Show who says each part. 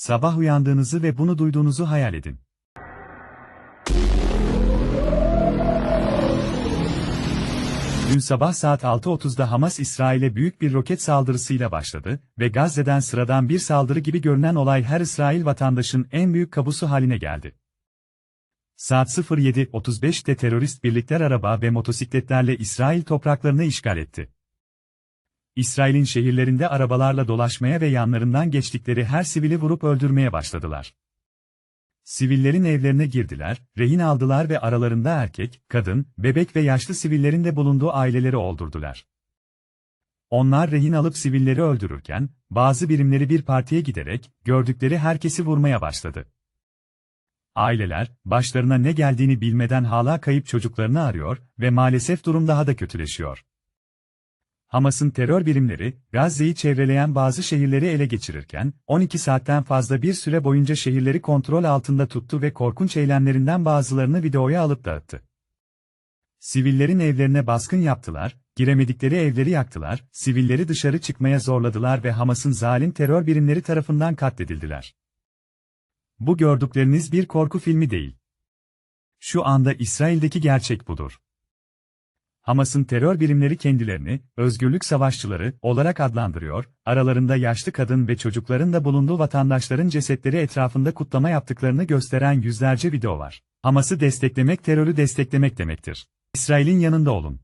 Speaker 1: Sabah uyandığınızı ve bunu duyduğunuzu hayal edin. Dün sabah saat 6.30'da Hamas İsrail'e büyük bir roket saldırısıyla başladı ve Gazze'den sıradan bir saldırı gibi görünen olay her İsrail vatandaşın en büyük kabusu haline geldi. Saat 07.35'te terörist birlikler araba ve motosikletlerle İsrail topraklarını işgal etti. İsrail'in şehirlerinde arabalarla dolaşmaya ve yanlarından geçtikleri her sivili vurup öldürmeye başladılar. Sivillerin evlerine girdiler, rehin aldılar ve aralarında erkek, kadın, bebek ve yaşlı sivillerin de bulunduğu aileleri öldürdüler. Onlar rehin alıp sivilleri öldürürken, bazı birimleri bir partiye giderek, gördükleri herkesi vurmaya başladı. Aileler, başlarına ne geldiğini bilmeden hala kayıp çocuklarını arıyor ve maalesef durum daha da kötüleşiyor. Hamas'ın terör birimleri, Gazze'yi çevreleyen bazı şehirleri ele geçirirken, 12 saatten fazla bir süre boyunca şehirleri kontrol altında tuttu ve korkunç eylemlerinden bazılarını videoya alıp dağıttı. Sivillerin evlerine baskın yaptılar, giremedikleri evleri yaktılar, sivilleri dışarı çıkmaya zorladılar ve Hamas'ın zalim terör birimleri tarafından katledildiler. Bu gördükleriniz bir korku filmi değil. Şu anda İsrail'deki gerçek budur. Hamas'ın terör birimleri kendilerini, özgürlük savaşçıları, olarak adlandırıyor, aralarında yaşlı kadın ve çocukların da bulunduğu vatandaşların cesetleri etrafında kutlama yaptıklarını gösteren yüzlerce video var. Hamas'ı desteklemek terörü desteklemek demektir. İsrail'in yanında olun.